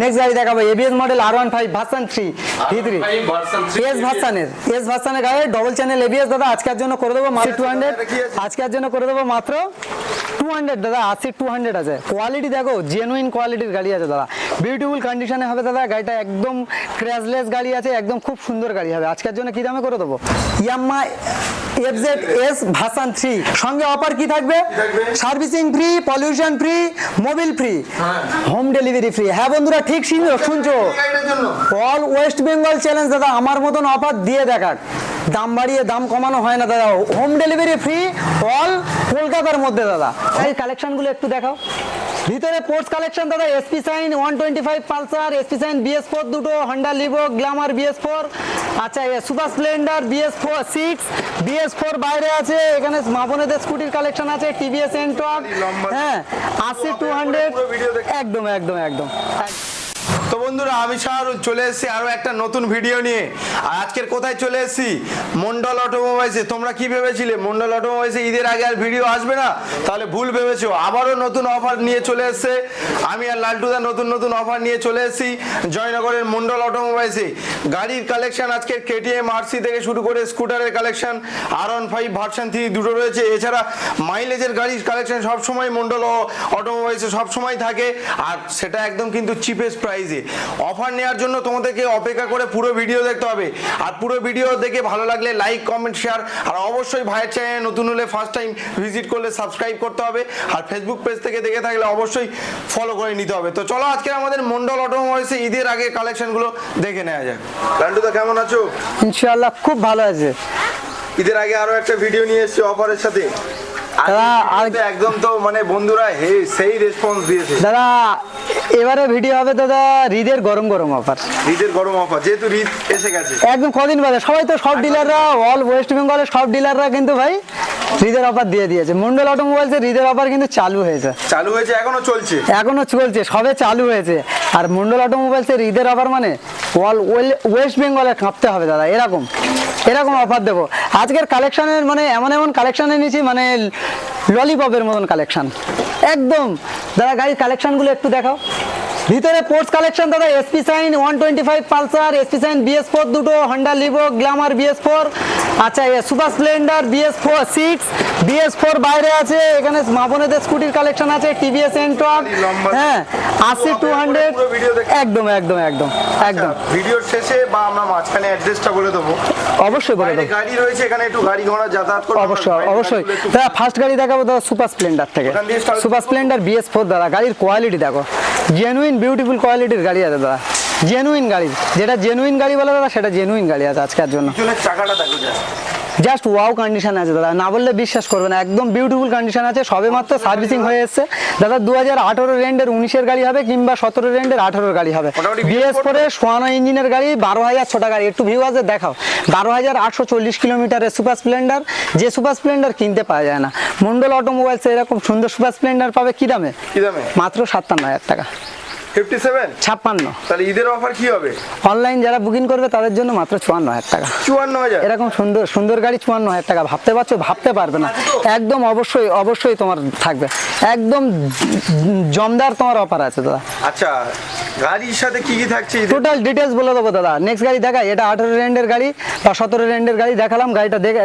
Next গাড়ি দেখাবো ABS model R one five version three V three S ভার্সানের S ভার্সানের গাড়ি ডবল চ্যানেল এবিএস দাদা আজকের জন্য করে দেবো মাত্র টু হান্ড্রেড আজকের জন্য করে দেবো মাত্র টু হান্ড্রেড দাদা আশি টু হান্ড্রেড আছে। কোয়ালিটি দেখো জেনুইন কোয়ালিটির গাড়ি আছে দাদা। বিউটিফুল কন্ডিশনে হবে দাদা গাড়িটা একদম ক্র্যাশলেস গাড়ি আছে একদম খুব সুন্দর গাড়ি হবে। আজকের জন্য কি দামে করে দেবো? Yamaha FZ S version three সঙ্গে অফার কি থাকবে? Servicing free pollution free Mobil free home delivery free হ্যাঁ বন্ধুরা ঠিক শুনছো শুনছো? অল ওয়েস্ট বেঙ্গল চ্যালেঞ্জ দাদা আমার মতন অফার দিয়ে দেখাক। দাম বাড়িয়ে দাম কমানো হয় না দাদা। হোম ডেলিভারি ফ্রি অল কলকাতার মধ্যে দাদা। এই কালেকশনগুলো একটু দেখাও। ভিতরে স্পোর্টস কালেকশন দাদা SP Shine one twenty five Pulsar SP Shine BS four দুটো Honda Livo Glamour BS four আচ্ছা Super Splendor BS four six BS four বাইরে আছে এখানে মাপনেদের স্কুটির কালেকশন আছে টিভিএস এন্টক হ্যাঁ আশি টু হান্ড্রেড একদম একদম একদম। তো বন্ধুরা, আমি শাহরুখ চলে এসেছি আরও একটা নতুন ভিডিও নিয়ে। আর আজকের কোথায় চলে এসেছি? মন্ডল অটোমোবাইলসে। তোমরা কি ভেবেছিলে? মন্ডল অটোমোবাইলসে ঈদের আগে আর ভিডিও আসবে না? তাহলে ভুল ভেবেছো। আবারও নতুন অফার নিয়ে চলে এসেছে। আমি আর লালটুদা নতুন নতুন অফার নিয়ে চলে এসেছি জয়নগরের মন্ডল অটোমোবাইলসে। গাড়ির কালেকশন আজকে কেটিএম আরসি থেকে শুরু করে স্কুটারের collection R one five version three দুটো রয়েছে। এছাড়া মাইলেজের গাড়ির কালেকশন সবসময় মন্ডল অটোমোবাইলসে সবসময় থাকে। আর সেটা একদম কিন্তু চিপেস্ট প্রাইসে অফার নেওয়ার জন্য তোমাদেরকে অপেক্ষা করে পুরো ভিডিও দেখতে হবে। আর পুরো ভিডিও দেখে ভালো লাগলে লাইক কমেন্ট শেয়ার আর অবশ্যই ভাইয়ের চ্যানেল নতুন হলে ফার্স্ট টাইম ভিজিট করলে সাবস্ক্রাইব করতে হবে। আর ফেসবুক পেজ থেকে দেখে থাকলে অবশ্যই ফলো করে নিতে হবে। তো চলো আজকে আমাদের মন্ডল অটোমোবাইলসে ঈদের আগে কালেকশনগুলো দেখে নেওয়া যাক। লান্টুদা কেমন আছো? ইনশাআল্লাহ খুব ভালো আছে। ঈদের আগে আরও একটা ভিডিও নিয়ে এসেছি অফারের সাথে। দাদা, আর- একদম তো মানে বন্ধুরা সেই রেসপন্স দিয়েছে। দাদা এবারে ভিডিও হবে দাদা গরম গরম অফার রিদের গরম অফার যেহেতু ঈদ এসে গেছে। একদম কদিন বাদে সবাই তো সব ডিলাররা অল ওয়েস্ট বেঙ্গলের সব ডিলাররা কিন্তু ভাই হৃদের অফার দিয়ে দিয়েছে। মন্ডল অটোমোবাইলস এর হৃদের অফার কিন্তু চালু হয়েছে। চালু হয়েছে এখনও চলছে? এখনও চলছে সবে চালু হয়েছে। আর মন্ডল অটোমোবাইলস এর ঈদের অফার মানে অল ওয়েস্ট বেঙ্গলে কাঁপতে হবে দাদা এরকম। এরকম অফার দেবো। আজকের কালেকশনের মানে এমন এমন কালেকশনে নিয়েছি মানে ললিপপের মতন কালেকশন একদম। দাদা গাড়ির কালেকশনগুলো একটু দেখাও। ভিতরে স্পোর্টস কালেকশন দাদা SP Shine one twenty five Pulsar SP Shine BS four দুটো Honda Livo Glamour BS four আচ্ছা Super Splendor BS four six BS four বাইরে আছে এখানে মাপনেদের স্কুটির কালেকশন আছে টিভিএস এন্টক হ্যাঁ আশি টু হান্ড্রেড একদম একদম একদম একদম। ভিডিওর শেষে বা আমরা মাঝখানে অ্যাড্রেসটা বলে দেবো। অবশ্যই বলে দেবো। গাড়ি রয়েছে এখানে একটু গাড়ি ঘোড়া যাতায়াত করতে অবশ্যই অবশ্যই। দাদা ফার্স্ট গাড়ি দেখাবো দাদা সুপার স্প্লেন্ডার থেকে। সুপার স্প্লেন্ডার বিএস ফোর দাদা গাড়ির কোয়ালিটি দেখো। জেনুইন বিউটিফুল কোয়ালিটির গাড়ি আছে দাদা। জেনুইন গাড়ি। যেটা জেনুইন গাড়ি বলে দাদা সেটা জেনুইন গাড়ি আছে আজকের জন্য। চাকাটা দেখো জাস্ট ওয়াও কন্ডিশন আছে দাদা। না বললে বিশ্বাস করবে না। একদম বিউটিফুল কন্ডিশন আছে। সবে মাত্র সার্ভিসিং হয়ে এসছে। দাদা দু হাজার আঠারো রেন্ডের উনিশের গাড়ি হবে কিংবা সতেরো রেন্ডের আঠারোর গাড়ি হবে। বিএস ফোরে সোয়ানো ইঞ্জিনের গাড়ি বারো হাজার ছোটা গাড়ি। একটু ভিউ আছে দেখাও। বারো হাজার আটশো চল্লিশ কিলোমিটারের সুপার স্প্লেন্ডার যে সুপার স্প্লেন্ডার কিনতে পাওয়া যায় না। মন্ডল অটোমোবাইলস এরকম সুন্দর সুপার স্প্লেন্ডার পাবে কী দামে? মাত্র সাতান্ন হাজার টাকা। ফিফটি সেভেন ছাপ্পান্ন। তাহলে ঈদের অফার কি হবে? অনলাইন যারা বুকিং করবে তাদের জন্য মাত্র চুয়ান্ন হাজার টাকা। চুয়ান্ন হাজার? এরকম সুন্দর সুন্দর গাড়ি চুয়ান্ন হাজার টাকা। ভাবতে পারছ? ভাবতে পারবে না। একদম অবশ্যই অবশ্যই তোমার থাকবে। একদম জমদার তোমার অফার আছে দাদা। আচ্ছা গাড়ির সাথে কি কি থাকছে টোটাল বলে দেবো দাদা। নেক্সট গাড়ি দেখাই এটা আঠারো রেন্ডের গাড়ি বা সতেরো রেন্ডের গাড়ি দেখালাম। গাড়িটা দেখে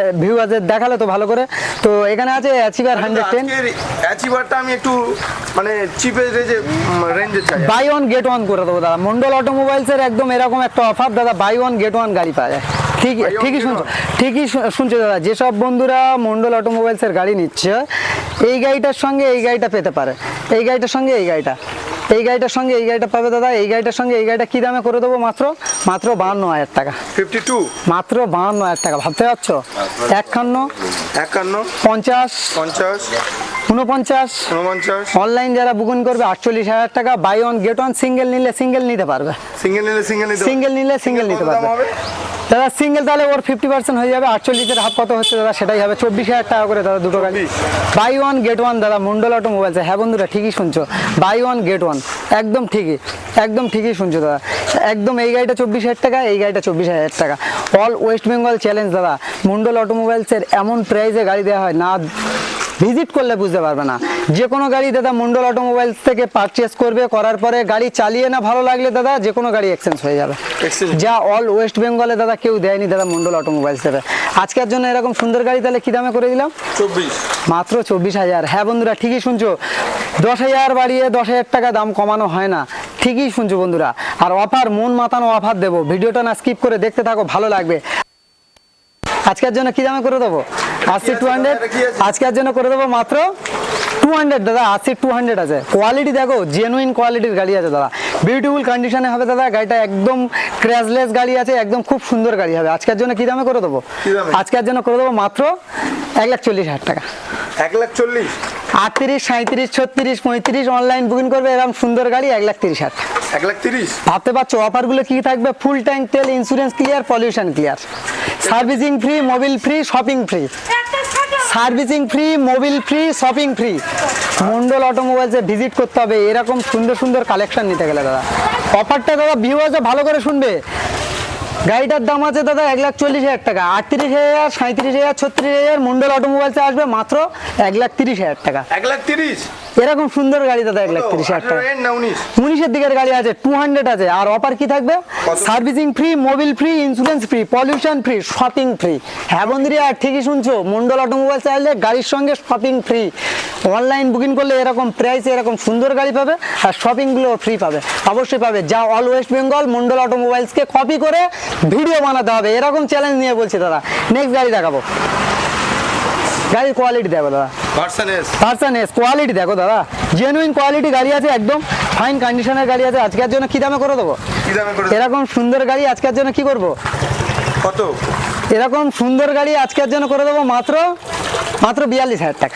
দেখালে তো ভালো করে। তো এখানে আছে অ্যাচিভার অ্যাচিভারটা আমি একটু মানে চিপের রেঞ্জে রেঞ্জে চাই। বাই ওয়ান গেট ওয়ান করে দেবো দাদা। মন্ডল অটোমোবাইলসের একদম এরকম একটা অফার দাদা বাই ওয়ান গেট ওয়ান গাড়ি পাওয়া যায়। ঠিক ঠিকই শুনছো? ঠিকই শুনছো দাদা যেসব বন্ধুরা মন্ডল অটোমোবাইলসের গাড়ি নিচ্ছে এই গাড়িটার সঙ্গে এই গাড়িটা পেতে পারে। এই গাড়িটার সঙ্গে এই গাড়িটা। এই গাড়িটার সঙ্গে এই গাড়িটা পাবে দাদা এই গাড়িটার সঙ্গে এই গাড়িটা কি দামে করে দেবো মাত্র? মাত্র বাহান্ন হাজার টাকা। ফিফটি টু মাত্র বাহান্ন হাজার টাকা ভাবতে পারছ? একান্ন একান্ন। পঞ্চাশ পঞ্চাশ। উনপঞ্চাশ উনপঞ্চাশ অনলাইন যারা বুকিং করবে আটচল্লিশ হাজার টাকা buy one get one single নিলে সিঙ্গেল নিতে পারবে। সিঙ্গেল নিলে সিঙ্গেল নিতে সিঙ্গেল নিলে সিঙ্গেল নিতে পারবে। দাদা সিঙ্গেল তাহলে ওর ফিফটি পার্সেন্ট হয়ে যাবে আটচল্লিশের হাফ কত হচ্ছে দাদা সেটাই হবে চব্বিশ হাজার টাকা করে দাদা দুটো গাড়ি। বাই ওয়ান গেট ওয়ান দাদা মন্ডল অটোমোবাইলস হ্যাঁ বন্ধুরা ঠিকই শুনছো। বাই ওয়ান গেট ওয়ান একদম ঠিকই একদম ঠিকই শুনছো দাদা। একদম এই গাড়িটা চব্বিশ হাজার টাকা এই গাড়িটা চব্বিশ হাজার টাকা। অল ওয়েস্ট বেঙ্গল চ্যালেঞ্জ দাদা। মন্ডল অটোমোবাইলসের এমন প্রাইসে গাড়ি দেওয়া হয় না ভিজিট করলে বুঝতে পারবে না। যে কোনো গাড়ি দাদা মন্ডল অটোমোবাইলস থেকে পারচেস করবে করার পরে গাড়ি চালিয়ে না ভালো লাগলে দাদা যে কোনো গাড়ি এক্সচেঞ্জ হয়ে যাবে। যা অল ওয়েস্ট বেঙ্গলে দাদা কেউ দেয়নি দাদা মন্ডল অটোমোবাইলস থেকে আজকের জন্য এরকম সুন্দর গাড়ি তাহলে কি দামে করে দিলাম? চব্বিশ। মাত্র চব্বিশ হাজার। হ্যাঁ বন্ধুরা ঠিকই শুনছো। দশ হাজার বাড়িয়ে দশ হাজার টাকা দাম কমানো হয় না। ঠিকই শুনছো বন্ধুরা। আর অফার মন মাতানো অফার দেবো। ভিডিওটা না স্কিপ করে দেখতে থাকো ভালো লাগবে। আজকের জন্য কি দামে করে দেবো? আশি টু হান্ড্রেড আজকের জন্য করে দেবো মাত্র টু হান্ড্রেড দাদা আশি টু হান্ড্রেড আছে। কোয়ালিটি দেখো জেনুইন কোয়ালিটির গাড়ি আছে দাদা। বিউটিফুল কন্ডিশনে হবে দাদা গাড়িটা একদম ক্র্যাশলেস গাড়ি আছে একদম খুব সুন্দর গাড়ি হবে। আজকের জন্য কি দামে করে দেবো? আজকের জন্য করে দেবো মাত্র এক লাখ চল্লিশ হাজার টাকা। এক লাখ চল্লিশ? আটত্রিশ সাঁত্রিশ ছত্রিশ পঁয়ত্রিশ অনলাইন বুকিং করবে এরকম সুন্দর গাড়ি এক লাখ তিরিশ হাজার এক লাখ তিরিশ? ভাবতে পারছ অফারগুলো কি থাকবে? ফুল ট্যাঙ্ক তেল insurance clear pollution clear servicing free Mobil free shopping free. Servicing free Mobil free shopping free. Mondal অটোমোবাইলসে visit করতে হবে এরকম সুন্দর সুন্দর কালেকশন নিতে গেলে দাদা। অফারটা দাদা ভিউয়ার্সে ভালো করে শুনবে। গাড়িটার দাম আছে দাদা এক লাখ চল্লিশ হাজার টাকা আটত্রিশ হাজার সাঁত্রিশ হাজার ছত্রিশ হাজার মন্ডল অটোমোবাইলসে আসবে মাত্র এক লাখ তিরিশ হাজার টাকা। এক লাখ তিরিশ? এরকম সুন্দর গাড়ি দাদা এক লাখ তিরিশ হাজার টাকা। উনিশের দিকের গাড়ি আছে টু হান্ড্রেড আছে। আর অফার কি থাকবে? Servicing free Mobil free insurance free pollution free shopping free হ্যাঁ বন্ধুরা ঠিকই শুনছো মন্ডল অটোমোবাইল চাইলে গাড়ির সঙ্গে শপিং ফ্রি অনলাইন বুকিং করলে এরকম প্রাইসে এরকম সুন্দর গাড়ি পাবে আর শপিংগুলো ফ্রি পাবে। অবশ্যই পাবে। যা অল ওয়েস্ট বেঙ্গল মন্ডল অটোমোবাইলসকে কপি করে ভিডিও বানাতে হবে। এরকম চ্যালেঞ্জ নিয়ে বলছি দাদা। নেক্সট গাড়ি দেখাবো। গাড়ির কোয়ালিটি দেখো দাদা। পার্সন এস কোয়ালিটি দেখো দাদা। জেনুইন কোয়ালিটি গাড়ি আছে একদম। ফাইন কন্ডিশনের গাড়ি আছে। আজকের জন্য কি দামে করে দেবো? এরকম সুন্দর গাড়ি আজকের জন্য কি করব? কত? এরকম সুন্দর গাড়ি আজকের জন্য করে দেবো মাত্র মাত্র বিয়াল্লিশ হাজার টাকা।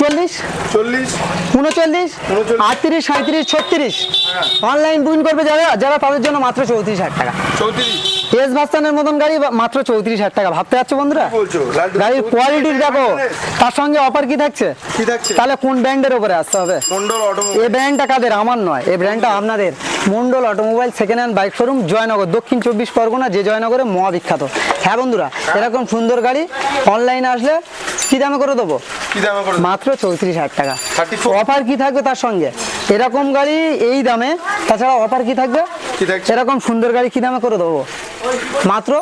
চল্লিশ? চল্লিশ। উনচল্লিশ। আটত্রিশ সাঁত্রিশ ছত্রিশ? হ্যাঁ। অনলাইন বুকিং করবে যারা যারা তাদের জন্য মাত্র চৌত্রিশ হাজার টাকা। এস ভাস্তানের মতন গাড়ি মাত্র চৌত্রিশ হাজার টাকা। ভাবতে পারছ বন্ধুরা? গাড়ির কোয়ালিটি দেখো। তার সঙ্গে অফার কি থাকছে? তাহলে কোন ব্র্যান্ডের উপরে আসতে হবে? এই ব্র্যান্ডটা কাদের? আমার নয়। এই ব্র্যান্ডটা আপনাদের। Mondal automobile second hand bike showroom Joynagar. দক্ষিণ চব্বিশ পরগনা যে জয়নগরে মহাবিখ্যাত। হ্যাঁ বন্ধুরা এরকম সুন্দর গাড়ি অনলাইনে আসলে কি দামে করে দেবো? কি দামে করে মাত্র চৌত্রিশ হাজার টাকা। অফার কি থাকবে তার সঙ্গে? এরকম গাড়ি এই দামে তাছাড়া অফার কি থাকবে? এরকম সুন্দর গাড়ি কি দামে করে দেবো? মাত্র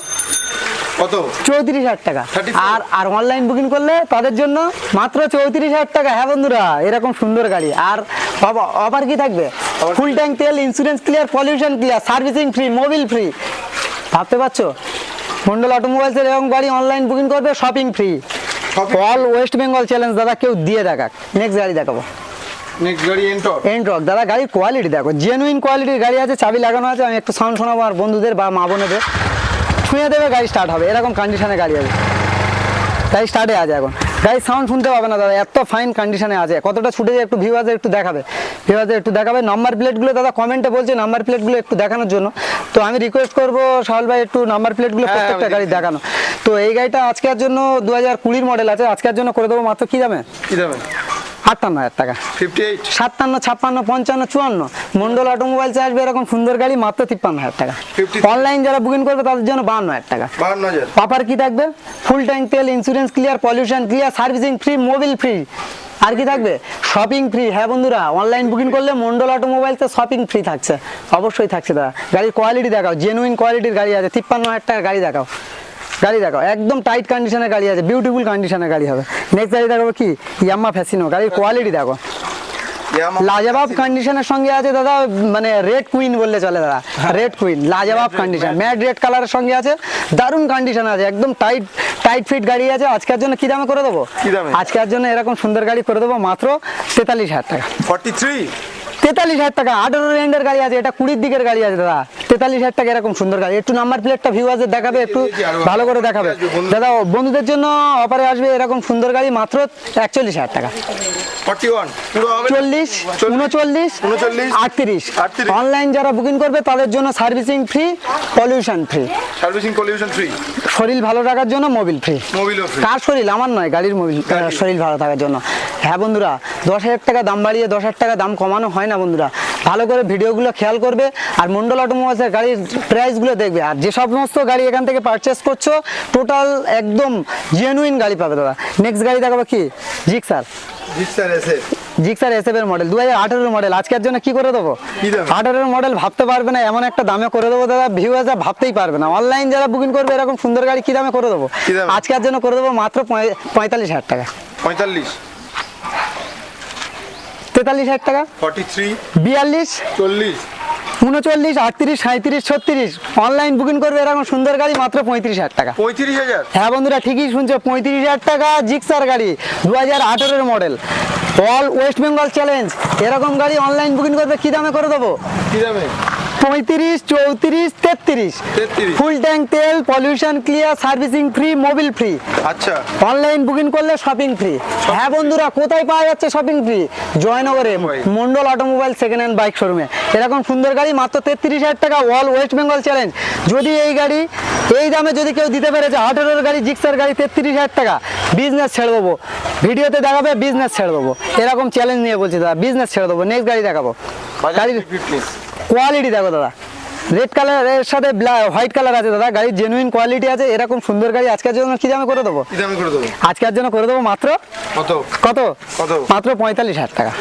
কত? চৌত্রিশ হাজার টাকা। আর আর অনলাইন বুকিং করলে তাদের জন্য মাত্র চৌত্রিশ হাজার টাকা। হ্যাঁ বন্ধুরা এরকম সুন্দর গাড়ি। আর অফার কি থাকবে? ফুল ট্যাঙ্ক তেল insurance clear pollution clear servicing free Mobil free ভাবতে পারছ? মন্ডল অটোমোবাইলসের এরকম গাড়ি অনলাইন বুকিং করবে shopping free all West Bengal challenge দাদা কেউ দিয়ে দেখাক। নেক্সট গাড়ি দেখাবো। নেক্সট গাড়ি এন্টর এন্ট্রক দাদা গাড়ির কোয়ালিটি দেখো। জেনুইন কোয়ালিটির গাড়ি আছে চাবি লাগানো আছে আমি একটু সাউন্ড শোনাবো আর বন্ধুদের বা মা বোনেদের। ছুঁয়ে দেবে গাড়ি স্টার্ট হবে। এরকম কন্ডিশনে গাড়ি আছে। গাড়ি স্টার্টে আছে এখন। গাড়ি সাউন্ড শুনতে পাবে না দাদা এত ফাইন কন্ডিশনে আছে। কতটা ছুটে যায় একটু ভিউয়ারদের একটু দেখাবে। ভিউয়ারদের একটু দেখাবে। নাম্বার প্লেটগুলো দাদা কমেন্টে বলছে নাম্বার প্লেটগুলো একটু দেখানোর জন্য। তো আমি রিকোয়েস্ট করব সাহল ভাই একটু নাম্বার প্লেটগুলো হ্যাঁ, প্রত্যেকটা গাড়ি দেখানো। তো এই গাড়িটা আজকের জন্য দু হাজার কুড়ির মডেল আছে। আজকের জন্য করে দেবো। মাত্র কি দামে? কি দামে? আটান্ন হাজার টাকা। ফিফটি এইট সাতান্ন ছাপ্পান্ন পঞ্চান্ন চুয়ান্ন। মন্ডল অটোমোবাইলস আসবে এরকম সুন্দর গাড়ি মাত্র তিপ্পান্ন হাজার টাকা। অনলাইন যারা বুকিং করবে তাদের জন্য বাহান্ন হাজার টাকা। অফার কি থাকবে? ফুল ট্যাঙ্ক তেল insurance clear pollution clear servicing free Mobil free আর কি থাকবে? শপিং ফ্রি হ্যাঁ বন্ধুরা অনলাইন বুকিং করলে মন্ডল অটোমোবাইলসে শপিং ফ্রি থাকছে। অবশ্যই থাকছে দাদা। গাড়ির কোয়ালিটি দেখাও জেনুইন কোয়ালিটির গাড়ি আছে। তিপ্পান্ন হাজার টাকার গাড়ি দেখাও। গাড়ি দেখো একদম টাইট কন্ডিশনের গাড়ি আছে বিউটিফুল কন্ডিশনের গাড়ি হবে। নেক্সট গাড়ি দেখাবো কি? ইয়াম্মা ফ্যাসিনো গাড়ির কোয়ালিটি দেখো। লাজবাব কন্ডিশনের সঙ্গে আছে দাদা মানে রেড কুইন বললে চলে দাদা। রেড কুইন লাজবাব কন্ডিশন ম্যাট রেড কালারের সঙ্গে আছে দারুণ কন্ডিশন আছে একদম টাইট টাইট ফিট গাড়ি আছে। আজকের জন্য কি দামে করে দেবো? আজকের জন্য এরকম সুন্দর গাড়ি করে দেবো মাত্র তেতাল্লিশ হাজার টাকা। ফর্টি থ্রি তেতাল্লিশ হাজার টাকা আঠারো রেন্ডের গাড়ি আছে এটা কুড়ির দিকের গাড়ি আছে দাদা। তেতাল্লিশ হাজার টাকা এরকম সুন্দর গাড়ি। একটু নাম্বার প্লেটটা ভিউয়ারদের দেখাবে একটু ভালো করে দেখাবে। দাদা বন্ধুদের জন্য অফারে আসবে এরকম সুন্দর গাড়ি মাত্র একচল্লিশ হাজার টাকা। চল্লিশ উনচল্লিশ আটত্রিশ। অনলাইন যারা বুকিং করবে তাদের জন্য servicing free pollution free servicing pollution free শরীর ভালো রাখার জন্য মোবিল ফ্রি কার শরীর? আমার নয় গাড়ির মোবিল শরীর ভালো থাকার জন্য। হ্যাঁ বন্ধুরা দশ হাজার টাকা দাম বাড়িয়ে দশ হাজার টাকা দাম কমানো হয় না বন্ধুরা। ভালো করে ভিডিওগুলো খেয়াল করবে আর মন্ডল অটোমোবাইলসের গাড়ির প্রাইসগুলো দেখবে। আর যে সমস্ত গাড়ি এখান থেকে পারচেস করছ টোটাল একদম জেনুইন গাড়ি পাবে দাদা। নেক্সট গাড়ি দেখাবো কি? জিক্সার জিক্সার এসে জিক্সার এসএফ এর মডেল দু হাজার আঠেরোর মডেল আজকের জন্য কি করে দেবো? মডেল ভাবতে পারবে না এমন একটা দামে করে দেবো দাদা ভাবতেই পারবে না। অনলাইন যারা বুকিং করবে এরকম সুন্দর গাড়ি কি দামে করে দেবো? আজকের জন্য করে দেবো মাত্র পঁয়- পঁয়তাল্লিশ হাজার টাকা। পঁয়তাল্লিশ। তেতাল্লিশ হাজার টাকা। ফর্টি থ্রি বিয়াল্লিশ চল্লিশ। উনচল্লিশ আটত্রিশ সাঁত্রিশ ছত্রিশ। অনলাইন বুকিং করবে এরকম সুন্দর গাড়ি মাত্র পঁয়ত্রিশ হাজার টাকা। পঁয়ত্রিশ হাজার? হ্যাঁ বন্ধুরা ঠিকই শুনছো পঁয়ত্রিশ হাজার টাকা জিক্সার গাড়ি দু হাজার আঠেরোর model all West Bengal challenge এরকম গাড়ি অনলাইন বুকিং করবে কী দামে করে দেবো? কী দামে? পঁয়ত্রিশ চৌত্রিশ তেত্রিশ। ফুল ট্যাঙ্ক তেল pollution clear servicing free Mobil free আচ্ছা। অনলাইন বুকিং করলে শপিং ফ্রি হ্যাঁ বন্ধুরা কোথায় পাওয়া যাচ্ছে shopping free জয়নগরে Mondal automobile second hand bike শোরুমে এরকম সুন্দর গাড়ি মাত্র তেত্রিশ হাজার টাকা অল ওয়েস্ট বেঙ্গল চ্যালেঞ্জ যদি এই গাড়ি এই দামে যদি কেউ দিতে পেরেছে আঠেরোর গাড়ি জিক্সার গাড়ি তেত্রিশ হাজার টাকা বিজনেস ছেড়ে দেবো। ভিডিওতে দেখাবে বিজনেস ছেড়ে দেবো। এরকম চ্যালেঞ্জ নিয়ে বলছি দাদা বিজনেস ছেড়ে দেবো। নেক্সট গাড়ি দেখাবো। গাড়ির কোয়ালিটি দেখো দাদা। রেড কালারের সাথে হোয়াইট কালার আছে দাদা। গাড়ির জেনুইন কোয়ালিটি আছে এরকম সুন্দর গাড়ি আজকের জন্য কি দামে করে দেবো? আজকের জন্য করে দেবো মাত্র কত? কত? কত? মাত্র পঁয়তাল্লিশ হাজার টাকা।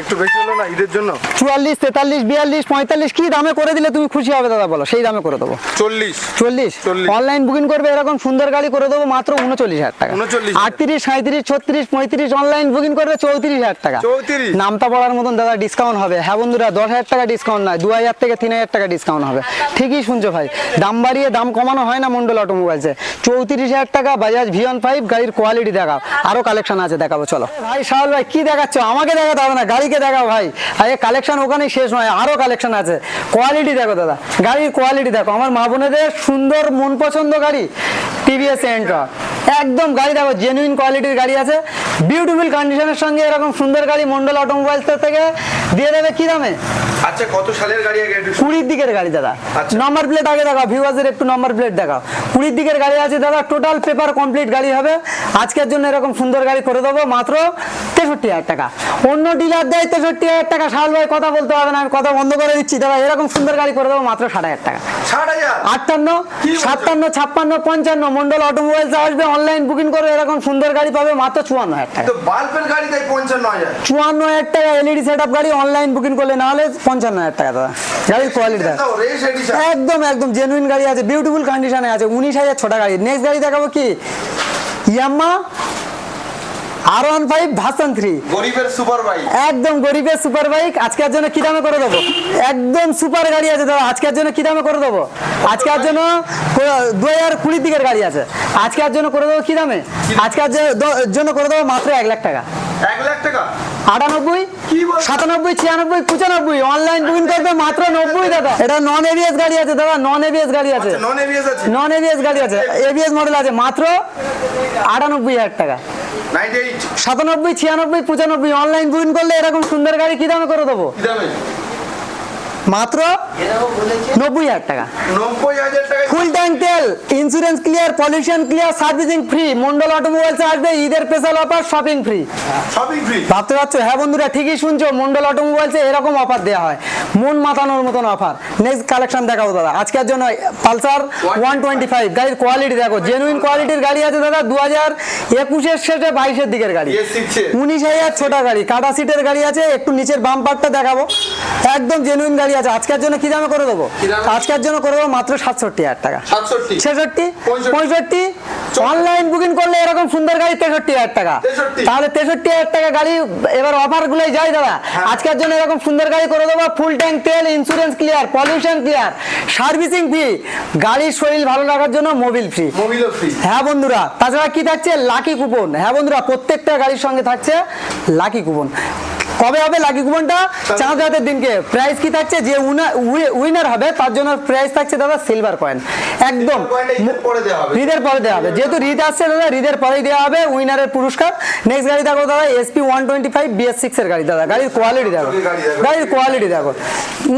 একটু বেশি হলো না ঈদের জন্য? চুয়াল্লিশ তেতাল্লিশ বিয়াল্লিশ পঁয়তাল্লিশ কি দামে করে দিলে তুমি খুশি হবে দাদা বলো? সেই দামে করে দেবো। চল্লিশ। চল্লিশ। অনলাইন বুকিং করবে এরকম সুন্দর গাড়ি করে দেবো মাত্র উনচল্লিশ হাজার টাকা। 39 আটত্রিশ সাঁত্রিশ ছত্রিশ পঁয়ত্রিশ অনলাইন বুকিং করবে চৌত্রিশ হাজার টাকা। 34 নামতা পড়ার মতন দাদা ডিসকাউন্ট হবে। হ্যাঁ বন্ধুরা দশ হাজার টাকা ডিসকাউন্ট নয় দু হাজার থেকে তিন হাজার টাকা ডিসকাউন্ট হবে। ঠিকই শুনছো ভাই। দাম বাড়িয়ে দাম কমানো হয় না মন্ডল অটোমোবাইলসে চৌত্রিশ হাজার টাকা বাজাজ ভিয়ন ফাইভ গাড়ির কোয়ালিটি দেখাও। আরও কালেকশন আছে দেখাবো চলো। ভাই সাহল ভাই কি দেখাচ্ছ? আমাকে দেখাতে হবে না গাড়িকে দেখাও ভাই। আরে কালেকশন ওখানেই শেষ নয় আরও কালেকশন আছে। কোয়ালিটি দেখো দাদা গাড়ির কোয়ালিটি দেখো। আমার মা বোনেদের সুন্দর মন পছন্দ গাড়ি টিভিএস এন্ট্রা একদম গাড়ি দেখো জেনুইন কোয়ালিটির গাড়ি আছে। বিউটিফুল কন্ডিশনের সঙ্গে এরকম সুন্দর গাড়ি মন্ডল অটোমোবাইলস থেকে দিয়ে দেবে কি দামে? আচ্ছা কত সালের গাড়ি আগে কুড়ির দিকের গাড়ি দাদা। আচ্ছা। নাম্বার প্লেট আগে দেখাও ভিউয়ার্সের একটু নাম্বার প্লেট দেখাও। কুড়ির দিকের গাড়ি আছে দাদা টোটাল পেপার কমপ্লিট গাড়ি হবে। আজকের জন্য এরকম সুন্দর গাড়ি করে দেবো মাত্র তেষট্টি হাজার টাকা। অন্য ডিলার দেয় তেষট্টি হাজার টাকা সাল ভাই কথা বলতে হবে না আমি কথা বন্ধ করে দিচ্ছি দাদা এরকম সুন্দর গাড়ি করে দেবো মাত্র ষাট হাজার টাকা। আটান্ন সাতান্ন ছাপ্পান্ন পঞ্চান্ন মন্ডল অটোমোবাইলস আসবে অনলাইন বুকিং করবে এরকম সুন্দর গাড়ি পাবে মাত্র চুয়ান্ন হাজার টাকা। চুয়ান্ন হাজার টাকা এলইডি সেট গাড়ি অনলাইন বুকিং করলে না হলে পঞ্চান্ন হাজার টাকা দাদা। গাড়ির কোয়ালিটি একদম একদম জেনুইন গাড়ি আছে বিউটিফুল কন্ডিশনে আছে উনিশ হাজার ছোটা গাড়ি। নেক্সট গাড়ি দেখাবো কি? Yamaha R one five version three গরিবের সুপার বাইক একদম গরিবের সুপার বাইক আজকের জন্য কি দামে করে দেবো? একদম সুপার গাড়ি আছে দাদা। আজকের জন্য কি দামে করে দেবো? আজকের জন্য দু হাজার কুড়ির দিকের গাড়ি আছে। আজকের জন্য করে দেবো কি দামে? আজকের জন্য করে দেবো মাত্র এক লাখ টাকা। এক লাখ টাকা? আটানব্বই? সাতানব্বই ছিয়ানব্বই পঁচানব্বই। অনলাইন বুকিং করবে মাত্র নব্বই দাদা। এটা নন এবিএস গাড়ি আছে দাদা। নন এবিএস গাড়ি আছে। নন এবিএস নন এবিএস গাড়ি আছে। এবিএস মডেল আছে মাত্র আটানব্বই হাজার টাকা। সাতানব্বই ছিয়ানব্বই পঁচানব্বই অনলাইন বুকিং করলে এরকম সুন্দর গাড়ি কি দামে করে দেবো? মাত্র নব্বই হাজার টাকা। ফুল ট্যাঙ্ক তেল insurance clear pollution clear servicing free Mondal automobiles আসবে ঈদের স্পেশাল অফার শপিং ফ্রি ভাবতে পারছ? হ্যাঁ বন্ধুরা ঠিকই শুনছো মন্ডল অটোমোবাইলসে এরকম অফার দেওয়া হয়। মন মাতানোর মতন অফার নেক্সট কালেকশন দেখাবো দাদা। আজকের জন্য পালসার ওয়ান টোয়েন্টি ফাইভ গাড়ির কোয়ালিটি দেখো জেনুইন কোয়ালিটির গাড়ি আছে দাদা দু হাজার একুশের শেষে বাইশের দিকের গাড়ি। উনিশ হাজার ছোটা গাড়ি। কাটা সিটের গাড়ি আছে একটু নিচের বাম্পারটা দেখাবো। একদম জেনুইন গাড়ি আছে আজকের জন্য কি দামে করে দেবো? আজকের জন্য করে দেবো মাত্র সাতষট্টি হাজার টাকা। ছেষট্টি? পঁয়ষট্টি। অনলাইন বুকিং করলে এরকম সুন্দর গাড়ি তেষট্টি হাজার টাকা। তাহলে তেষট্টি হাজার টাকা গাড়ি এবার অফার গুলোই যায় দাদা। হ্যাঁ। আজকের জন্য এরকম সুন্দর গাড়ি করে দেবো ফুল ট্যাঙ্ক তেল insurance clear pollution clear servicing free গাড়ির শরীর ভালো রাখার জন্য মোবিল ফ্রি হ্যাঁ বন্ধুরা তাছাড়া কি থাকছে? লাকি কুপন হ্যাঁ বন্ধুরা প্রত্যেকটা গাড়ির সঙ্গে থাকছে লাকি কুপন কবে হবে লাকি কুপনটা। চাঁদ রাতের দিনকে প্রাইস কি থাকছে? যে উইনার হবে তার জন্য প্রাইস থাকছে দাদা সিলভার কয়েন একদম ঈদের পরে দেওয়া হবে। রিদের পরে দেওয়া হবে। যেহেতু রিদ আসছে দাদা রিদের পরেই দেওয়া হবে উইনারের পুরস্কার। নেক্সট গাড়ি দেখো দাদা SP one twenty five BS six এর গাড়ি দাদা। গাড়ির কোয়ালিটি দেখো। গাড়ির কোয়ালিটি দেখো।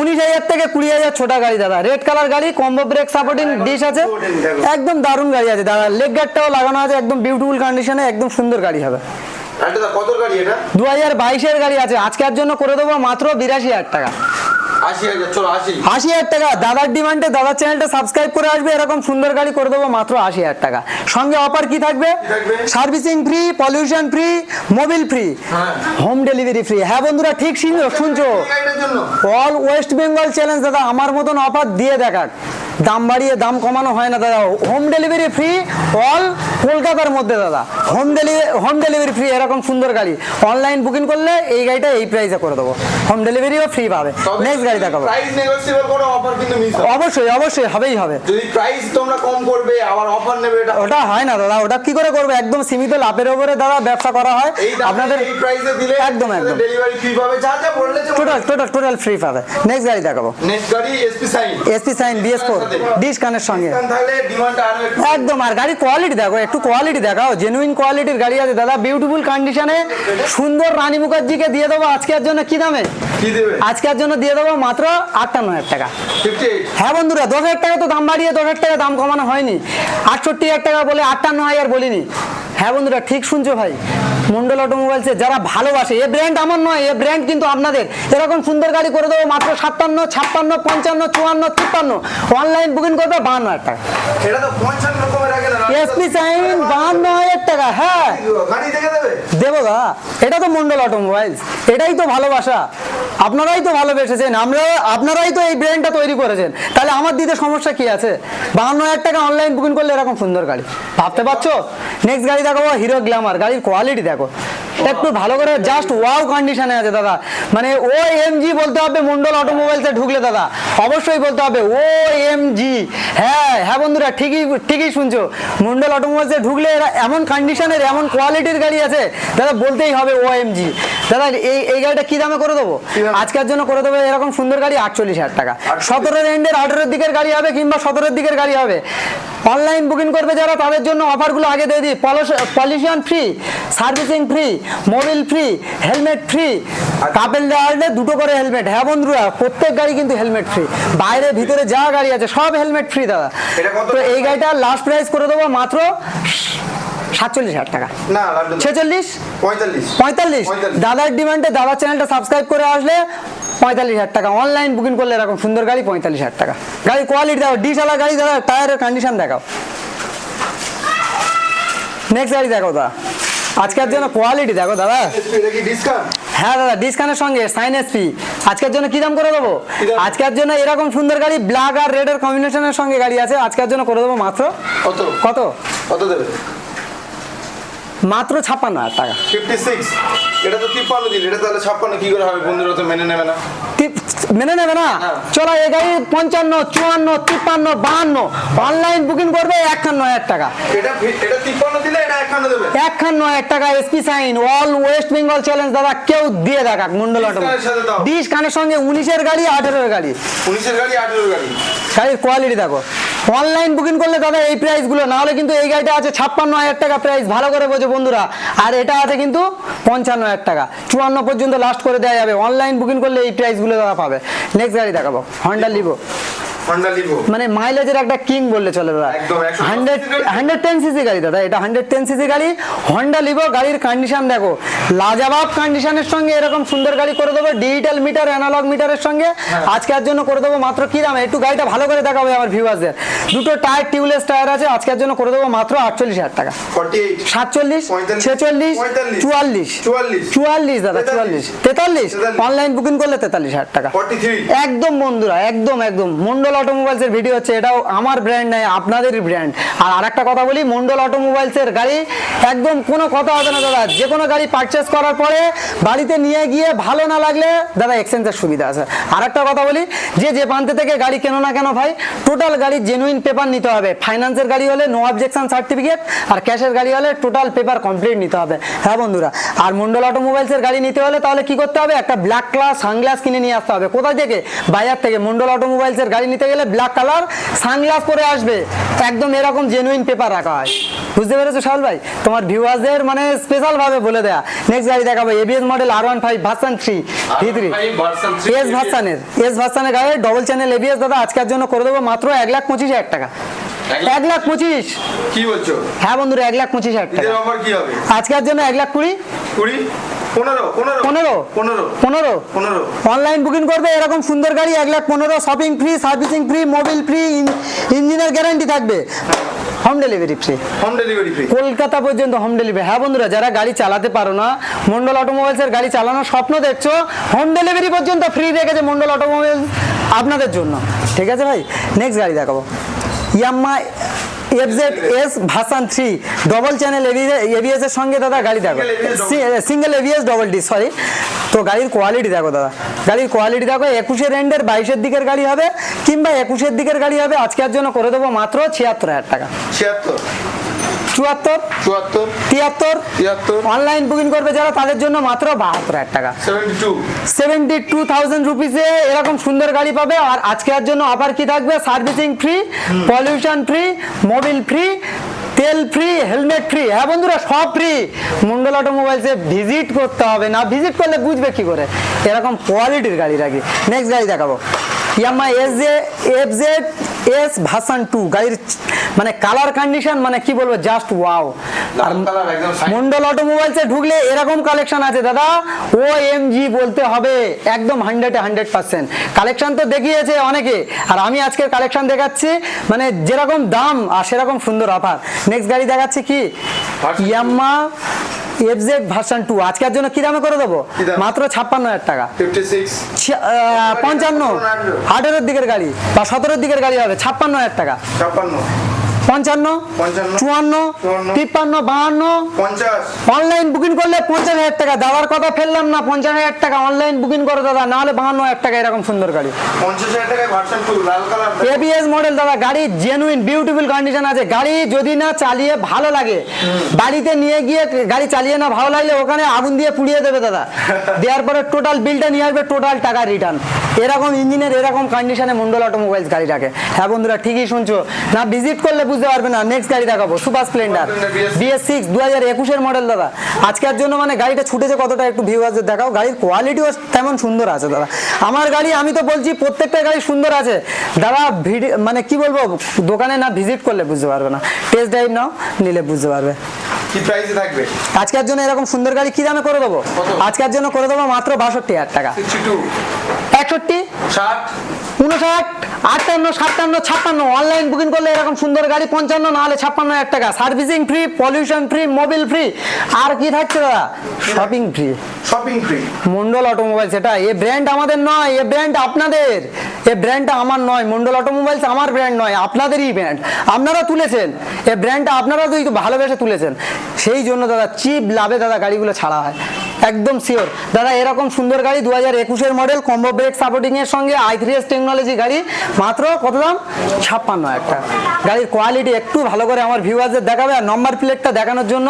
উনিশ হাজার থেকে কুড়ি হাজার ছোটা গাড়ি দাদা। রেড কালার গাড়ি কম্বো ব্রেক সাপোর্টিং ডিশ আছে। একদম দারুণ গাড়ি আছে দাদা। লেগ গার্ডটাও লাগানো আছে একদম বিউটিফুল কন্ডিশনে একদম সুন্দর গাড়ি হবে। দু হাজার বাইশের গাড়ি আছে আজকের জন্য করে দেবো মাত্র বিরাশি হাজার টাকা আশি হাজার টাকা দাদার ডিমান্ডে দাদার চ্যানেলটা সাবস্ক্রাইব করে আসবে এরকম সুন্দর গাড়ি করে দেবো মাত্র আশি হাজার টাকা সঙ্গে অফার কি থাকবে? Servicing free pollution free Mobil free হ্যাঁ। হোম ডেলিভারি ফ্রি হ্যাঁ বন্ধুরা ঠিক শুনছো শুনছো অল ওয়েস্ট বেঙ্গল চ্যালেঞ্জ দাদা আমার মতন অফার দিয়ে দেখাক দাম বাড়িয়ে দাম কমানো হয় না দাদা। হোম ডেলিভারি ফ্রি অল কলকাতার মধ্যে দাদা। Home delivery home delivery free এরকম সুন্দর গাড়ি। অনলাইন বুকিং করলে এই গাড়িটা এই প্রাইসে করে দেবো। হোম ডেলিভারিও ফ্রি পাবে। নেক্সট গাড়ি দেখাবো। অবশ্যই অবশ্যই হবেই হবে। যদি প্রাইস তোমরা কম করবে আবার অফার নেবে এটা ওটা হয় না দাদা ওটা কি করে করবে? একদম সীমিত লাভের উপরে দাদা ব্যবসা করা হয়। আপনাদের এই প্রাইসে দিলে একদম একদম। ডেলিভারি ফ্রি পাবে। যা যা বললে টোটাল টোটাল টোটাল ফ্রি পাবে। নেক্সট গাড়ি দেখাবো। নেক্সট গাড়ি SP Shine SP Shine BS four ডিসকানের সঙ্গে। একদম আর গাড়ির কোয়ালিটি দেখো একটু কোয়ালিটি দেখাও। জেনুইন কোয়ালিটির গাড়ি আছে। দাদা বিউটিফুল কন্ডিশনে সুন্দর রানী মুখার্জিকে দিয়ে দেবো আজকের জন্য। কি দামে? আজকের জন্য দিয়ে দেবো মাত্র আটান্ন হাজার টাকা। হ্যাঁ বন্ধুরা দশ হাজার টাকা তো দাম বাড়িয়ে দশ হাজার টাকা দাম কমানো হয়নি। আটষট্টি হাজার টাকা বলে আটান্ন হাজার বলিনি। হ্যাঁ বন্ধুরা ঠিক শুনছো ভাই? মন্ডল অটোমোবাইলসে যারা ভালোবাসে এ ব্র্যান্ড আমার নয় এ ব্র্যান্ড কিন্তু আপনাদের। এরকম সুন্দর গাড়ি করে দেবো মাত্র সাতান্ন ছাপ্পান্ন পঞ্চান্ন চুয়ান্ন তিপ্পান্ন। অনলাইন বুকিং করবে বাহান্ন হাজার টাকা। এটা তো পঞ্চান্ন এসপি সাইন বাহান্ন হাজার টাকা হ্যাঁ। দেবো? দা এটা তো মন্ডল অটোমোবাইলস। এটাই তো ভালোবাসা। আপনারাই তো ভালোবেসেছেন আমরা আপনারাই তো এই ব্র্যান্ডটা তৈরি করেছেন। তাহলে আমার দিতে সমস্যা কি আছে? বাহান্ন হাজার টাকা অনলাইন বুকিং করলে এরকম সুন্দর গাড়ি। ভাবতে পারছ? নেক্সট গাড়ি দেখো হিরো গ্ল্যামার গাড়ির কোয়ালিটি দেখো। একটু ভালো করে জাস্ট ওয়াও কন্ডিশনে আছে দাদা। মানে ও এম জি বলতে হবে মন্ডল অটোমোবাইলসে ঢুকলে দাদা। অবশ্যই বলতে হবে ও এম জি হ্যাঁ হ্যাঁ বন্ধুরা ঠিকই ঠিকই শুনছো। মন্ডল অটোমোবাইলসে ঢুকলে এরা এমন কন্ডিশনের এমন কোয়ালিটির গাড়ি আছে দাদা বলতেই হবে ও এম জি দাদা এই এই গাড়িটা কি দামে করে দেবো? আজকের জন্য করে দেবো এরকম সুন্দর গাড়ি আটচল্লিশ হাজার টাকা। সতেরোর এন্ডের আঠেরোর দিকের গাড়ি হবে কিংবা সতেরোর দিকের গাড়ি হবে। অনলাইন বুকিং করবে যারা তাদের জন্য অফারগুলো আগে দিয়ে দিই। Pollution free servicing free Mobil free helmet free couple দেওয়ালে দুটো করে হেলমেট। হ্যাঁ বন্ধুরা প্রত্যেক গাড়ি কিন্তু হেলমেট ফ্রি। বাইরে ভিতরে যা গাড়ি আছে সব হেলমেট ফ্রি দাদা। তো এই গাড়িটা লাস্ট প্রাইস করে দেবো মাত্র সাতচল্লিশ হাজার টাকা। ছেচল্লিশ? পঁয়তাল্লিশ। দাদার ডিমান্ডে দাদার চ্যানেলটা সাবস্ক্রাইব করে আসলে পঁয়তাল্লিশ হাজার টাকা। অনলাইন বুকিং করলে এরকম সুন্দর গাড়ি পঁয়তাল্লিশ হাজার টাকা। গাড়ি কোয়ালিটি দেখো গাড়ি দাদা টায়ারের কন্ডিশন দেখাও। নেক্সট গাড়ি দেখো দাদা। আজকের জন্য কোয়ালিটি দেখো দাদা। হ্যাঁ দাদা ডিসকাউন্টের সঙ্গে সাইন এসপি আজকের জন্য কি দাম করে দেবো? আজকের জন্য এরকম সুন্দর গাড়ি ব্ল্যাক আর রেড এর কম্বিনেশনের সঙ্গে গাড়ি আছে। আজকের জন্য করে দেবো মাত্র কত? কত? কত দেবে? মাত্র ছাপ্পান্ন হাজার টাকা। ফিফটি সিক্স এটা তো তিপ্পান্ন দিন এটা তাহলে ছাপ্পান্ন কি করে হবে বন্ধুরা তো মেনে নেবে না। মেনে নেবে না? হ্যাঁ। চলো এই গাড়ি পঞ্চান্ন চুয়ান্ন তিপ্পান্ন বাহান্ন। অনলাইন বুকিং করবে একান্ন হাজার টাকা। একান্ন হাজার টাকা SP Shine all West Bengal challenge দাদা কেউ দিয়ে দেখাক মন্ডল অটো কানের ডিস কানের সঙ্গে উনিশের গাড়ি আঠেরোর গাড়ি। উনিশের গাড়ি আঠেরোর গাড়ি। গাড়ির কোয়ালিটি দেখো। অনলাইন বুকিং করলে দাদা এই প্রাইসগুলো না হলে কিন্তু এই গাড়িটা আছে ছাপ্পান্ন হাজার টাকা প্রাইস ভালো করে বোঝো বন্ধুরা, আর এটা আছে কিন্তু পঞ্চান্ন হাজার টাকা। চুয়ান্ন পর্যন্ত লাস্ট করে দেওয়া যাবে। অনলাইন বুকিং করলে এই প্রাইসগুলো দাদা পাবে। নেক্সট গাড়ি দেখাবো। হন্ডা লিভো মানে মাইলেজের একটা কিং বললে চলে দাদা। হান্ড্রেড হান্ড্রেড টেন সিসি গাড়ি দাদা এটা হান্ড্রেড টেন সিসি গাড়ি। হন্ডা লিভো গাড়ির কন্ডিশন দেখো। লাজাবাব কন্ডিশনের সঙ্গে এরকম সুন্দর গাড়ি করে দেবো ডিজিটাল মিটার অ্যানালগ মিটারের সঙ্গে। হ্যাঁ। আজকের জন্য করে দেবো মাত্র কি দামে? একটু গাড়িটা ভালো করে দেখাবে আমার ভিউয়ার্সদের দুটো টায়ার টিউবলেস টায়ার আছে আজকের জন্য করে দেবো মাত্র আটচল্লিশ হাজার টাকা। সাতচল্লিশ ছেচল্লিশ চুয়াল্লিশ। চুয়াল্লিশ, দাদা চুয়াল্লিশ। তেতাল্লিশ। অনলাইন বুকিং করলে তেতাল্লিশ হাজার টাকা। একদম বন্ধুরা একদম একদম। মন্ডল অটোমোবাইলস এর ভিডিও হচ্ছে, এটাও আমার ব্র্যান্ড নয়, আপনাদেরই ব্র্যান্ড আর আরেকটা কথা বলি মন্ডল অটোমোবাইলস এর গাড়ি একদম কোনো কথা হবে না, দাদা। যে কোনো গাড়ি পারচেস করার পরে বাড়িতে নিয়ে গিয়ে ভালো না লাগলে, দাদা এক্সচেঞ্জের সুবিধা আছে। আরেকটা কথা বলি, যে যে প্রান্তে থেকে গাড়ি কেন না কেন ভাই টোটাল গাড়ির জেনুইন পেপার নিতে হবে। ফাইন্যান্সের গাড়ি হলে নো অবজেকশন সার্টিফিকেট আর ক্যাশের গাড়ি হলে টোটাল পেপার কমপ্লিট নিতে হবে। হ্যাঁ বন্ধুরা, আর মন্ডল অটোমোবাইলসের গাড়ি নিতে হলে তাহলে কি করতে হবে? একটা ব্ল্যাক কালার সানগ্লাস কিনে নিয়ে আসতে হবে। কোথা থেকে? বাজার থেকে। মন্ডল অটোমোবাইলসের গাড়ি নিতে গেলে ব্ল্যাক কালার সানগ্লাস পরে আসবে। একদম এরকম জেনুইন পেপার রাখা হয়। বুঝতে পেরেছ শাল ভাই? তোমার ভিউয়ার্সদের মানে স্পেশাল ভাবে বলে দেয়া। নেক্সট গাড়ি দেখাবো ABS model R one five version three V three S ভার্সানের S ভার্সানের গাড়ি ডবল চ্যানেল এবিএস দাদা আজকের জন্য করে দেবো মাত্র এক লাখ পঁচিশ হাজার টাকা। এক লাখ? পঁচিশ? কি বলছো? হ্যাঁ বন্ধুরা এক লাখ পঁচিশ হাজার টাকা। আজকের জন্য এক লাখ কুড়ি। কুড়ি? পনেরো পনেরো পনেরো? অনলাইন বুকিং করবে এরকম সুন্দর গাড়ি এক লাখ পনেরো shopping free servicing free Mobil free ইঞ্জিনের গ্যারান্টি থাকবে। Home delivery free home delivery free Kolkata পর্যন্ত হোম ডেলিভারি হ্যাঁ বন্ধুরা যারা গাড়ি চালাতে পারো না মন্ডল অটোমোবাইলসের গাড়ি চালানোর স্বপ্ন দেখছ হোম ডেলিভারি পর্যন্ত ফ্রি রেখেছে মন্ডল অটোমোবাইলস আপনাদের জন্য। ঠিক আছে ভাই? নেক্সট গাড়ি দেখাবো। Yamaha FZ S version three double channel ABS এর সঙ্গে দাদা গাড়ি দেখো। Single ABS double D sorry তো গাড়ির কোয়ালিটি দেখো দাদা। গাড়ির কোয়ালিটি দেখো একুশের এন্ডের বাইশের দিকের গাড়ি হবে কিংবা একুশের দিকের গাড়ি হবে আজকের জন্য করে দেবো মাত্র ছিয়াত্তর হাজার টাকা। ছিয়াত্তর। চুয়াত্তর চুয়াত্তর তিয়াত্তর তিয়াত্তর অনলাইন বুকিং করবে যারা তাদের জন্য মাত্র বাহাত্তর হাজার টাকা। সেভেন্টি টু থাউজেন্ড রুপিসে এরকম সুন্দর গাড়ি পাবে আর আজকের জন্য অফার কি থাকবে? Servicing free pollution free Mobil free তেল ফ্রি হেলমেট ফ্রি হ্যাঁ বন্ধুরা সব ফ্রি মন্ডল অটোমোবাইলসে ভিজিট করতে হবে। না ভিজিট করলে বুঝবে কি করে? এরকম কোয়ালিটির গাড়ি রাখি। নেক্সট গাড়ি দেখাবো। Yamaha S J F Z S version two গাড়ির মানে কালার কন্ডিশন মানে কি বলব জাস্ট ওয়াও আর মন্ডল অটোমোবাইলসে ঢুকলে এরকম কালেকশন আছে দাদা ও এম জি বলতে হবে একদম হান্ড্রেডে হান্ড্রেড পার্সেন্ট কালেকশন তো দেখিয়েছে অনেকে আর আমি আজকের কালেকশন দেখাচ্ছি মানে যেরকম দাম আর সেরকম সুন্দর অফার নেক্সট গাড়ি দেখাচ্ছি কি? ইয়াম্মা এফজেড ভার্সন টু আজকের জন্য কি দামে করে দেবো? মাত্র ছাপ্পান্ন হাজার টাকা। পঞ্চান্ন। আঠেরোর দিকের গাড়ি বা সতেরোর দিকের গাড়ি হবে ছাপ্পান্ন হাজার টাকা। ছাপ্পান্ন। পঞ্চান্ন চুয়ান্ন তিপ্পান্ন বাহান্ন। অনলাইন বুকিং করলে পঞ্চাশ হাজার টাকা। দাদার কথা ফেললাম না পঞ্চাশ হাজার টাকা অনলাইন বুকিং করো দাদা নাহলে বাহান্ন হাজার টাকা এরকম সুন্দর গাড়ি। এবিএস মডেল দাদা গাড়ি জেনুইন বিউটিফুল কন্ডিশন আছে। গাড়ি যদি না চালিয়ে ভালো লাগে বাড়িতে নিয়ে গিয়ে গাড়ি চালিয়ে না ভালো লাগলে ওখানে আগুন দিয়ে পুড়িয়ে দেবে দাদা। দেওয়ার পরে টোটাল বিলটা নিয়ে আসবে টোটাল টাকা রিটার্ন এরকম ইঞ্জিনের এরকম কন্ডিশনে মন্ডল অটোমোবাইলস গাড়ি রাখে হ্যাঁ বন্ধুরা ঠিকই শুনছো। না ভিজিট করলে বুঝতে পারবে না নেক্সট গাড়ি দেখাবো সুপার স্প্লেন্ডার বিএস সিক্স দু হাজার একুশের মডেল দাদা। আজকের জন্য মানে গাড়িটা ছুটেছে কতটা একটু ভিউয়ার্সদের দেখাও। গাড়ির কোয়ালিটিও তেমন সুন্দর আছে দাদা। আমার গাড়ি আমি তো বলছি প্রত্যেকটা গাড়ি সুন্দর আছে। দাদা ভিডিও মানে কি বলব দোকানে না ভিজিট করলে বুঝতে পারবে না। টেস্ট ড্রাইভ নাও নিলে বুঝতে পারবে। কি প্রাইসে থাকবে? আজকের জন্য এরকম সুন্দর গাড়ি কি দামে করে দেবো? আজকের জন্য করে দেবো মাত্র বাষট্টি হাজার টাকা। একষট্টি? ষাট। উনষাট? আটান্ন সাতান্ন ছাপ্পান্ন। অনলাইন বুকিং করলে এরকম সুন্দর গাড়ি পঞ্চান্ন না হলে ছাপ্পান্ন হাজার টাকা। Servicing free pollution free Mobil free আর কি থাকছে দাদা? Shopping free shopping free Mondal automobiles এটা এ ব্র্যান্ড আমাদের নয় এ ব্র্যান্ড আপনাদের। এ ব্র্যান্ডটা আমার নয় মন্ডল অটোমোবাইলস আমার ব্র্যান্ড নয় আপনাদেরই ব্র্যান্ড আপনারা তুলেছেন। এ ব্র্যান্ডটা আপনারা তো ভালোবেসে তুলেছেন। সেই জন্য দাদা চিপ লাভে দাদা গাড়িগুলো ছাড়া হয়। একদম শিওর দাদা এরকম সুন্দর গাড়ি দু হাজার একুশের মডেল কম্বো ব্রেক সাপোর্টিংয়ের সঙ্গে আই থ্রি এস টেকনোলজি গাড়ি। মাত্র কত দাম? ছাপ্পান্ন টাকা গাড়ির কোয়ালিটি একটু ভালো করে আমার ভিউয়ারদের দেখাবে আর নম্বর প্লেটটা দেখানোর জন্য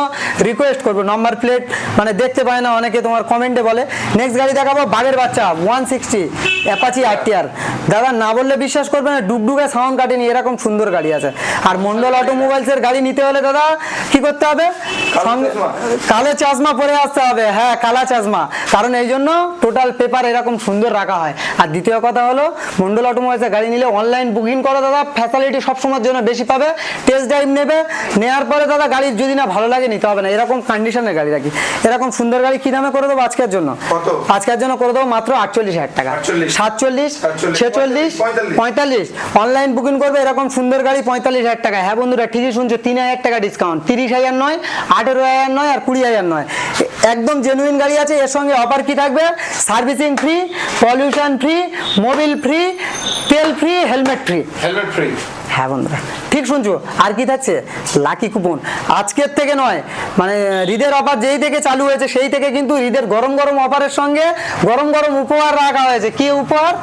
রিকোয়েস্ট করব। নম্বর প্লেট মানে দেখতে পায় না অনেকে তোমার কমেন্টে বলে। নেক্সট গাড়ি দেখাবো বাঘের বাচ্চা ওয়ান সিক্সটি অ্যাপাচি আরটিআর দাদা না বললে বিশ্বাস করবে না ডুগডুগে সাউন্ড কাটেনি এরকম সুন্দর গাড়ি আছে। আর মন্ডল অটোমোবাইলসের গাড়ি নিতে হলে দাদা কি করতে হবে। কালো চশমা। পরে আসতে হবে। হ্যাঁ কালা চশমা। কারণ এই জন্য টোটাল পেপার এরকম সুন্দর রাখা হয়। আর দ্বিতীয় কথা হলো মন্ডল অটোমোবাইলসের গাড়ি নিলে অনলাইন বুকিং করো দাদা। ফ্যাসিলিটি সবসময়ের জন্য বেশি পাবে। টেস্ট ড্রাইভ নেবে। নেওয়ার পরে দাদা গাড়ির যদি না ভালো লাগে নিতে হবে না। এরকম কন্ডিশনের গাড়ি রাখি। এরকম সুন্দর গাড়ি কি দামে করে দেবো আজকের জন্য? আজকের জন্য করে দেবো মাত্র আটচল্লিশ হাজার টাকা। সাতচল্লিশ ছেচল্লিশ। পঁয়তাল্লিশ। অনলাইন বুকিং করবে এরকম সুন্দর গাড়ি পঁয়তাল্লিশ হাজার টাকা। হ্যাঁ বন্ধুরা ঠিকই শুনছো তিন হাজার টাকা ডিসকাউন্ট তিরিশ হাজার নয় আঠেরো হাজার নয় আর কুড়ি হাজার নয়। একদম জেনুইন গাড়ি আছে। এর সঙ্গে অফার কি থাকবে? Servicing free pollution free Mobil free তেল free helmet free helmet free হ্যাঁ বন্ধুরা ঠিক শুনছো? আর কি থাকছে? Lucky coupon. আজকের থেকে নয় মানে ঈদের অফার যেই থেকে চালু হয়েছে, সেই থেকে কিন্তু ঈদের গরম গরম অফারের সঙ্গে গরম গরম উপহার রাখা হয়েছে। কি উপহার?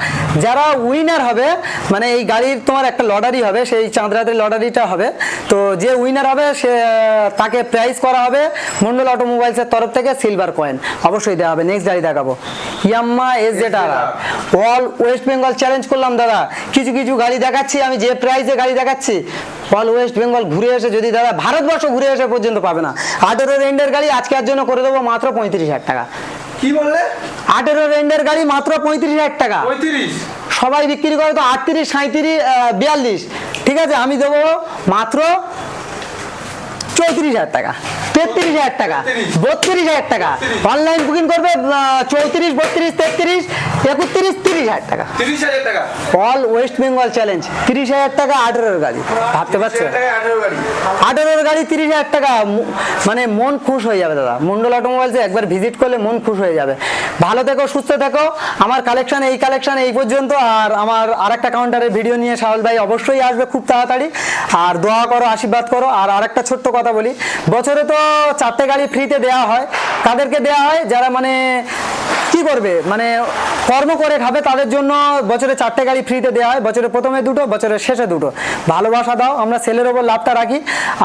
যারা উইনার হবে মানে এই গাড়ির তোমার একটা লটারি হবে, সেই চাঁদরাতের লটারিটা হবে। তো যে উইনার হবে, সে, তাকে প্রাইজ করা হবে মন্ডল অটোমোবাইলসের তরফ থেকে সিলভার কয়েন অবশ্যই দেওয়া হবে। নেক্সট গাড়ি দেখাবো। Yamaha S Z R all West Bengal challenge করলাম, দাদা। কিছু কিছু গাড়ি দেখাচ্ছি, আমি যে প্রাইজে গাড়ি দেখাচ্ছি। অল ওয়েস্ট বেঙ্গল ঘুরে এসে যদি দাদা ভারতবর্ষ ঘুরে এসে পর্যন্ত পাবে না। আঠেরো রেন্ডের গাড়ি আজকে আর জন্য করে দেবো মাত্র পঁয়ত্রিশ হাজার টাকা। কি বললে? আঠেরো রেন্ডের গাড়ি মাত্র পঁয়ত্রিশ হাজার টাকা। পঁয়ত্রিশ? সবাই বিক্রি করে তো আটত্রিশ সাঁত্রিশ বিয়াল্লিশ। ঠিক আছে আমি দেবো মাত্র চৌত্রিশ হাজার টাকা। তেত্রিশ হাজার টাকা বত্রিশ হাজার টাকা। অনলাইন বুকিং করবে চৌত্রিশ বত্রিশ তেত্রিশ একত্রিশ তিরিশ হাজার টাকা। অল ওয়েস্ট বেঙ্গল চ্যালেঞ্জ তিরিশ হাজার টাকা আঠেরোর গাড়ি। ভাবতে পারছ? আঠেরোর গাড়ি। তিরিশ হাজার টাকা। মানে মন খুশ হয়ে যাবে দাদা। মন্ডল অটোমোবাইলসে একবার ভিজিট করলে মন খুশ হয়ে যাবে। ভালো থেকো সুস্থ থেকো। আমার কালেকশন এই কালেকশন এই পর্যন্ত। আর আমার আরেকটা কাউন্টারের ভিডিও নিয়ে সাহল ভাই অবশ্যই আসবে খুব তাড়াতাড়ি। আর দোয়া করো আশীর্বাদ করো। আর আরেকটা ছোট্ট কথা বলি। বছরে তো চারটে গাড়ি ফ্রিতে দেওয়া হয়। তাদেরকে দেওয়া হয় যারা মানে কি করবে? মানে কর্ম করে খাবে, তাদের জন্য বছরে চারটে গাড়ি ফ্রিতে দেওয়া হয়। বছরে প্রথমে দুটো বছরের শেষে দুটো। ভালোবাসা দাও, আমরা সেলের ওপর লাভটা রাখি।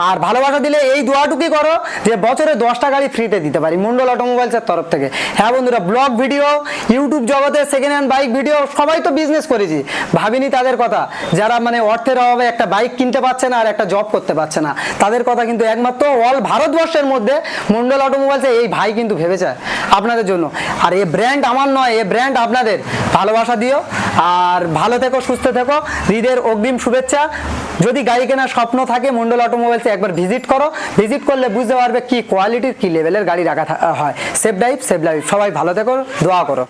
আর ভালোবাসা দিলে এই দোয়াটুকুই করো যে, বছরে দশটা গাড়ি ফ্রিতে দিতে পারি। মন্ডল অটোমোবাইলসের তরফ থেকে। হ্যাঁ বন্ধুরা ব্লগ ভিডিও ইউটিউব জগতে সেকেন্ড হ্যান্ড বাইক ভিডিও সবাই তো বিজনেস করেছি। ভাবিনি তাদের কথা। যারা মানে অর্থের অভাবে একটা বাইক কিনতে পারছে না আর একটা জব করতে পারছে না, তাদের কথা কিন্তু একমাত্র অল ভারতবর্ষের মধ্যে মন্ডল অটোমোবাইলসে এই ভাই কিন্তু ভেবেছে আপনাদের জন্য। আর এই ব্র্যান্ড আমার নয়, এ ব্র্যান্ড আপনাদের। ভালোবাসা দিও, আর ভালো থেকো, সুস্থ থেকো। হৃদের অগ্রিম শুভেচ্ছা। যদি গাড়ি কেনার স্বপ্ন থাকে, মন্ডল অটোমোবাইলসে একবার ভিজিট করো। ভিজিট করলে বুঝতে পারবে কি কোয়ালিটির কি লেভেলের গাড়ি রাখা হয়। সেফ ড্রাইভ সেফ লাইফ সবাই ভালো থেকো, দোয়া করো।